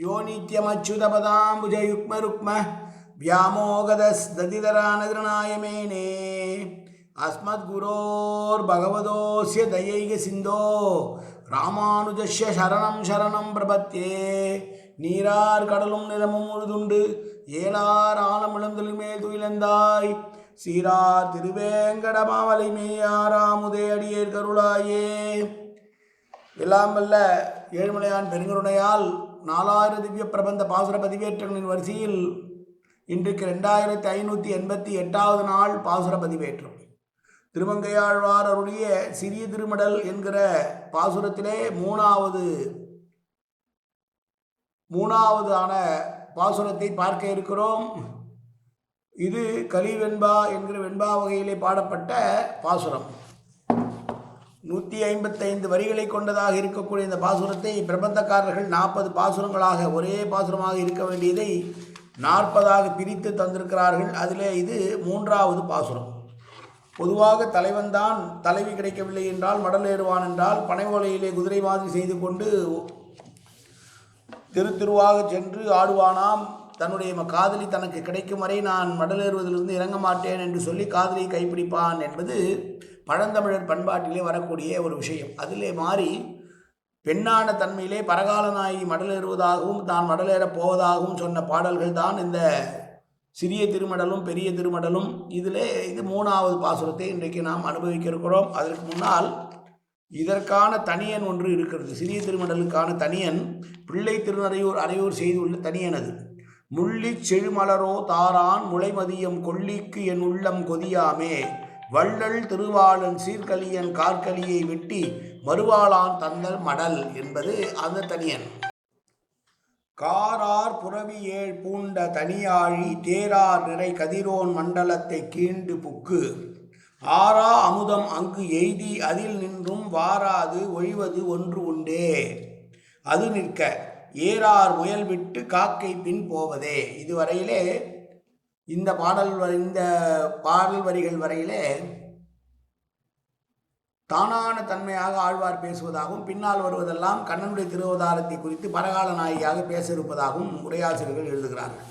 யோ நித்யமச்சுதபதாம்புஜயுக்மருக்ம வியாமோகதஸ்ததிதரானதிருநாயமேனே அஸ்மத்குரோர் பகவதோஸ்ய தயைக சிந்தோ ராமானுஜஸ்ய சரணம் சரணம் பிரபத்தே நீரார் கடலும் நிலமும் உழுதுண்டு ஏழார் ஆழமிழந்தலுமே துயிலந்தாய் சீரார் திருவேங்கடமாவலை மேயாராமுதே அடியேர் கருளாயே எல்லாம் வல்ல ஏழ்மலையான் பெருங்கருணையால் நாலாயிரம் திவ்ய பிரபந்த பாசுர பதிவேற்றங்களின் வரிசையில் இன்றைக்கு ரெண்டாயிரத்தி ஐநூற்றி எண்பத்தி எட்டாவது நாள் பாசுர பதிவேற்றம். திருமங்கையாழ்வார் அவருடைய சிறிய திருமடல் என்கிற பாசுரத்திலே மூணாவது மூணாவதான பாசுரத்தை பார்க்க இருக்கிறோம். இது கலி வெண்பா என்கிற வெண்பா வகையிலே பாடப்பட்ட பாசுரம். நூற்றி ஐம்பத்தைந்து வரிகளை கொண்டதாக இருக்கக்கூடிய இந்த பாசுரத்தை பிரபந்தக்காரர்கள் நாற்பது பாசுரங்களாக ஒரே பாசுரமாக இருக்க வேண்டியதை நாற்பதாக பிரித்து தந்திருக்கிறார்கள். அதிலே இது மூன்றாவது பாசுரம். பொதுவாக தலைவன்தான் தலைவி கிடைக்கவில்லை என்றால் மடல் ஏறுவான் என்றால் பனை ஓலையிலே குதிரை மாதிரி செய்து கொண்டு திரு திருவாக சென்று ஆடுவானாம். தன்னுடைய ம- காதலி தனக்கு கிடைக்கும் வரை நான் மடலேறுவதிலிருந்து இறங்க மாட்டேன் என்று சொல்லி காதலியை கைப்பிடிப்பான் என்பது பழந்தமிழர் பண்பாட்டிலே வரக்கூடிய ஒரு விஷயம். அதிலே மாறி பெண்ணான தன்மையிலே பரகாலநாயகி மடலேறுவதாகவும் தான் மடலேறப் போவதாகவும் சொன்ன பாடல்கள் தான் இந்த சிறிய திருமடலும் பெரிய திருமடலும். இதிலே இது மூணாவது பாசுரத்தை இன்றைக்கு நாம் அனுபவிக்க இருக்கிறோம் அதற்கு முன்னால் இதற்கான தனியன் ஒன்று இருக்கிறது. சிறிய திருமடலுக்கான தனியன் பிள்ளை திருநறையூர் அறையூர் செய்துள்ள தனியன் அது. முள்ளிச் செழுமலரோ தாரான் முளைமதியம் கொல்லிக்கு என் உள்ளம் கொதியாமே. வள்ளல் திருவாளன் சீர்கலியன் கார்கலியை வெட்டி மறுவாளான் தந்தல் மடல் என்பது அந்த தனியன். காரார் புறவியேழ் பூண்ட தனியாழி தேரார் நிறை கதிரோன் மண்டலத்தை கீண்டு புக்கு. ஆறா அமுதம் அங்கு எய்தி அதில் நின்றும் வாராது ஒழிவது ஒன்று உண்டே. அது நிற்க ஏறார் முயல் விட்டு காக்கை பின் போவதே. இதுவரையிலே இந்த பாடல் இந்த பாடல் வரிகள் வரையிலே தானான தன்மையாக ஆழ்வார் பேசுவதாகவும் பின்னால் வருவதெல்லாம் கண்ணனுடைய திருவதாரத்தை குறித்து பரகால நாயகியாக பேச இருப்பதாகவும் உரையாசிரியர்கள் எழுதுகிறார்கள்.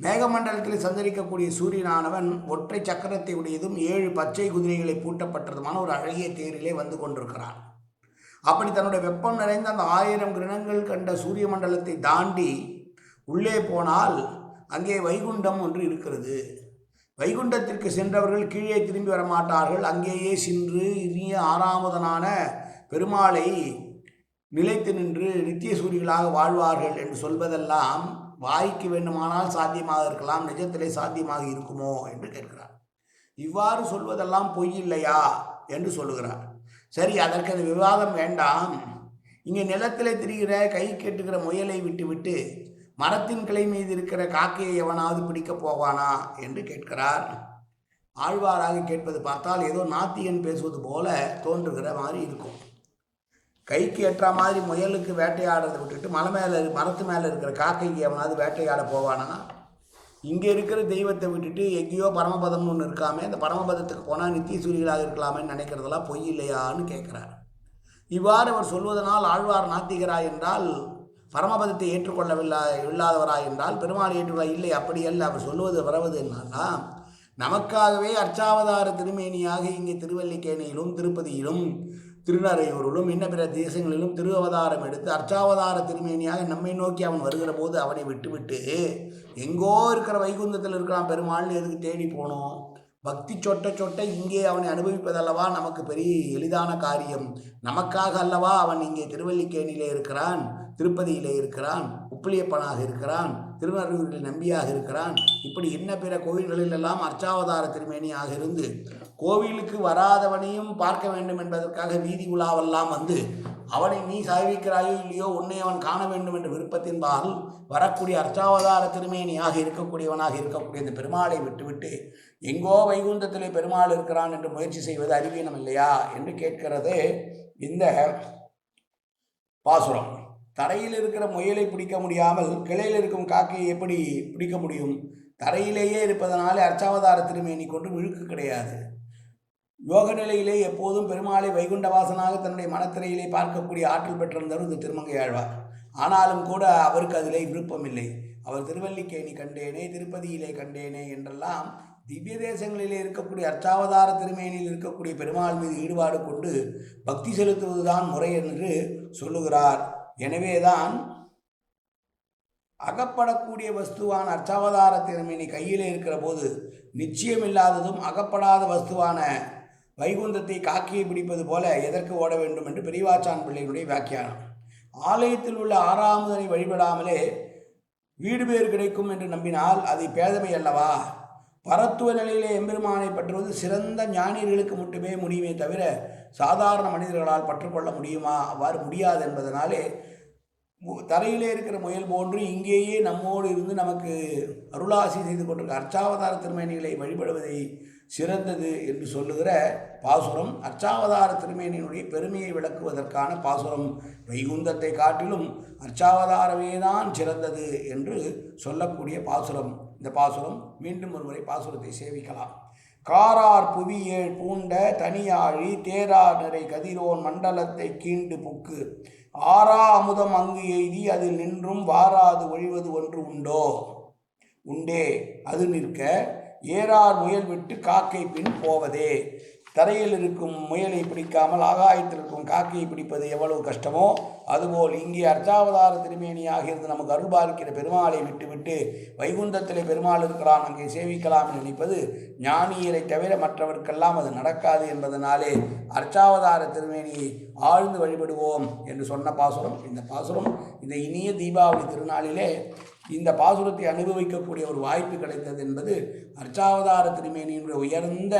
மேகமண்டலத்தில் சஞ்சரிக்கக்கூடிய சூரியனானவன் ஒற்றை சக்கரத்தை உடையதும் ஏழு பச்சை குதிரைகளை பூட்டப்பட்டதுமான ஒரு அழகிய தேரிலே வந்து கொண்டிருக்கிறான். அப்படி தன்னுடைய வெப்பம் நிறைந்த அந்த ஆயிரம் கிரணங்கள் கண்ட சூரிய மண்டலத்தை தாண்டி உள்ளே போனால் அங்கே வைகுண்டம் ஒன்று இருக்கிறது. வைகுண்டத்திற்கு சென்றவர்கள் கீழே திரும்பி வர மாட்டார்கள் அங்கேயே சென்று இனிய ஆறாமதனான பெருமாளை நிலைத்து நின்று நித்திய சூரியர்களாக வாழ்வார்கள் என்று சொல்வதெல்லாம் வாய்க்கு வேண்டுமானால் சாத்தியமாக இருக்கலாம். நிஜத்திலே சாத்தியமாக இருக்குமோ என்று கேட்கிறார். இவ்வாறு சொல்வதெல்லாம் பொய் இல்லையா என்று சொல்லுகிறார். சரி அதற்கு அந்த விவாதம் வேண்டாம். இங்கே நிலத்திலே திரிகிற கை கெட்டுகிற முயலை விட்டுவிட்டு மரத்தின் கிளை மீது இருக்கிற காக்கையை எவனாவது பிடிக்கப் போவானா? என்று கேட்கிறார். ஆழ்வாராக கேட்பது பார்த்தால் ஏதோ நாத்தியன் பேசுவது போல தோன்றுகிற மாதிரி இருக்கும். கைக்கு எட்டுற மாதிரி முயலுக்கு வேட்டையாடுறதை விட்டுட்டு மலை மேலே மரத்து மேலே இருக்கிற காக்கைக்கு எவனாவது வேட்டையாட போவானா? இங்கே இருக்கிற தெய்வத்தை விட்டுட்டு எங்கேயோ பரமபதம்னு ஒன்று இருக்காமே அந்த பரமபதத்துக்கு போனால் நித்திய இருக்கலாமேன்னு நினைக்கிறதெல்லாம் பொய் இல்லையான்னு கேட்குறார். இவ்வாறு அவர் சொல்வதனால் ஆழ்வார் நாத்திகரா என்றால் பரமபதத்தை ஏற்றுக்கொள்ளவில்லை இல்லாதவராய் என்றால் பெருமாள் ஏற்றுக்கொள்ள இல்லை. அப்படி அல்ல அவர் சொல்லுவது வரவது என்னன்னா நமக்காகவே அர்ச்சாவதார திருமேனியாக இங்கே திருவல்லிக்கேணியிலும் திருப்பதியிலும் திருநறையூரிலும் இன்ன பிற தேசங்களிலும் திரு அவதாரம் எடுத்து அர்ச்சாவதார திருமேனியாக நம்மை நோக்கி அவன் வருகிற போது அவனை விட்டுவிட்டு எங்கோ இருக்கிற வைகுந்தத்தில் இருக்கலாம் பெருமாள்னு எதுக்கு தேடி போனோம்? பக்தி சொட்ட சொட்ட இங்கே அவனை அனுபவிப்பதல்லவா? நமக்கு பெரிய எளிதான காரியம். நமக்காக அல்லவா அவன் இங்கே திருவல்லிக்கேணியிலே இருக்கிறான்? திருப்பதியிலே இருக்கிறான் உப்பிலியப்பனாக இருக்கிறான் திருநருவரில் நம்பியாக இருக்கிறான். இப்படி இன்ன பிற கோவில்களிலெல்லாம் அர்ச்சாவதார திருமேனியாக இருந்து கோவிலுக்கு வராதவனையும் பார்க்க வேண்டும் என்பதற்காக வீதி உலாவெல்லாம் வந்து அவனை நீ சாய்விக்கிறாயோ இல்லையோ உன்னை அவன் காண வேண்டும் என்ற விருப்பத்தின்பால் வரக்கூடிய அர்ச்சாவதார திருமேனியாக இருக்கக்கூடியவனாக இருக்கக்கூடிய இந்த பெருமாளை விட்டுவிட்டு எங்கோ வைகுந்தத்திலே பெருமாள் இருக்கிறான் என்று முயற்சி செய்வது அறிவீனம் இல்லையா என்று கேட்கிறது இந்த பாசுரம். தரையில் இருக்கிற முயலை பிடிக்க முடியாமல் கிளையில் இருக்கும் காக்கையை எப்படி பிடிக்க முடியும்? தரையிலேயே இருப்பதனாலே அர்ச்சாவதார திருமேனி கொண்டு விழுக்கு கிடையாது. யோக நிலையிலே எப்போதும் பெருமாளை வைகுண்டவாசனாக தன்னுடைய மனத்திரையிலே பார்க்கக்கூடிய ஆற்றல் பெற்றிருந்தவர் இந்த திருமங்கையாழ்வார். ஆனாலும் கூட அவருக்கு அதிலே விருப்பமில்லை. அவர் திருவல்லிக்கேணி கண்டேனே திருப்பதியிலே கண்டேனே என்றெல்லாம் திவ்ய தேசங்களிலே இருக்கக்கூடிய அர்ச்சாவதார திருமேனியில் இருக்கக்கூடிய பெருமாள் மீது ஈடுபாடு கொண்டு பக்தி செலுத்துவதுதான் முறை என்று சொல்லுகிறார். எனவேதான் அகப்படக்கூடிய வஸ்துவான அர்ச்சாவதார திருமேனி கையில் இருக்கிற போது நிச்சயமில்லாததும் அகப்படாத வஸ்துவான வைகுந்தத்தை காக்கியை பிடிப்பது போல எதற்கு ஓட வேண்டும் என்று பெரியவாச்சான் பிள்ளையினுடைய வியாக்கியானம். ஆலயத்தில் உள்ள ஆறாமுதனை வழிபடாமலே வீடு பேர் கிடைக்கும் என்று நம்பினால் அது பேதமை அல்லவா? பரத்துவ நிலையிலே எம்பெருமானை பற்றுவது சிறந்த ஞானியர்களுக்கு மட்டுமே முடியுமே தவிர சாதாரண மனிதர்களால் பற்றுக்கொள்ள முடியுமா? அவ்வாறு முடியாது என்பதனாலே தரையிலே இருக்கிற முயல் போன்று இங்கேயே நம்மோடு இருந்து நமக்கு அருளாசி செய்து கொண்டிருக்க அர்ச்சாவதார திருமேனிகளை வழிபடுவதை சிறந்தது என்று சொல்லுகிற பாசுரம் அர்ச்சாவதார திருமேனியினுடைய பெருமையை விளக்குவதற்கான பாசுரம். வைகுந்தத்தை காட்டிலும் அர்ச்சாவதாரமே தான் சிறந்தது என்று சொல்லக்கூடிய பாசுரம். இந்த பாசுரம் மீண்டும் ஒருமுறை பாசுரத்தை சேவிக்கலாம். காரார் புவியேழ் பூண்ட தனியாழி தேரார் நிறை கதிரோன் மண்டலத்தை கீண்டு புக்கு. ஆறா அமுதம் அங்கு எய்தி அதில் நின்றும் வாராது ஒழிவது ஒன்று உண்டோ? உண்டே. அது நிற்க ஏறார் முயல் விட்டு காக்கை பின் போவதே. தரையில் இருக்கும் முயலை பிடிக்காமல் ஆகாயத்தில் இருக்கும் காக்கையை பிடிப்பது எவ்வளவு கஷ்டமோ அதுபோல் இங்கே அர்ச்சாவதார திருமேனியாக இருந்து நமக்கு அருள்பார்க்கிற பெருமாளை விட்டுவிட்டு வைகுந்தத்திலே பெருமாள் இருக்கிறான் அங்கே சேவிக்கலாம் என்று நினைப்பது ஞானியரை தவிர மற்றவர்க்கெல்லாம் அது நடக்காது என்பதனாலே அர்ச்சாவதார திருமேனியை ஆழ்ந்து வழிபடுவோம் என்று சொன்ன பாசுரம். இந்த பாசுரம் இந்த இனிய தீபாவளி திருநாளிலே இந்த பாசுரத்தை அனுபவிக்கக்கூடிய ஒரு வாய்ப்பு கிடைத்தது என்பது அர்ச்சாவதார திருமேனியினுடைய உயர்ந்த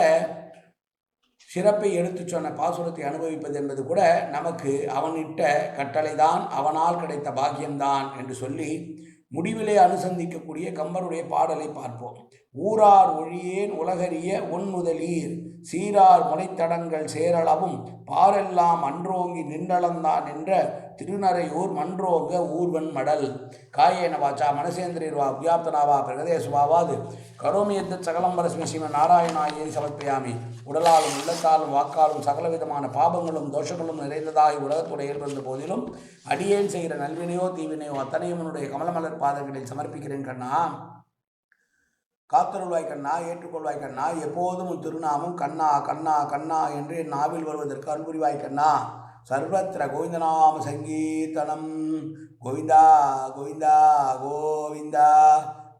சிறப்பை எடுத்துச் சொன்ன பாசுரத்தை அனுபவிப்பது என்பது கூட நமக்கு அவனிட்ட கட்டளைதான் அவனால் கிடைத்த பாக்கியம்தான் என்று சொல்லி முடிவிலே அனுசந்திக்கக்கூடிய கம்பருடைய பாடலை பார்ப்போம். ஊரார் ஒழியேன் உலகறிய ஒன்முதலீர் சீரார் முனைத்தடங்கள் சேரளவும் பாரெல்லாம் அன்றோங்கி நின்றளந்தான் என்ற திருநரையூர் மன்றோங்க ஊர்வன் மடல். காயேன வாச்சா மனசேந்திரீர்வா வியாப்தனாவா பிரகதேசுவாவாது கரோமி எத்த சகலம்பரஸ்மி ஸ்ரீமன் நாராயணாயை சமர்ப்பியாமி. உடலாலும் உள்ளத்தாலும் வாக்காலும் சகலவிதமான பாபங்களும் தோஷங்களும் நிறைந்ததாகி உலகத்துடைய இருந்த போதிலும் அடியேன் செய்கிற நல்வினையோ தீவினையோ அத்தனையும் என்னுடைய கமலமலர் பாதங்களில் சமர்ப்பிக்கிறேன் கண்ணா. காத்தருள்வாய் கண்ணா ஏற்றுக்கொள்வாய் கண்ணா எப்போதும் உன் திருநாமம் கண்ணா கண்ணா கண்ணா என்று என் நாவில் வருவதற்கு அன்புரிவாய் கண்ணா சர்வத்திர கோவிந்தநாம சங்கீர்த்தனம். கோவிந்தா கோவிந்தா கோவிந்தா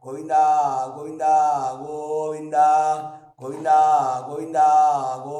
கோவிந்தா கோவிந்தா கோவிந்தா கோவிந்தா கோவிந்தா கோ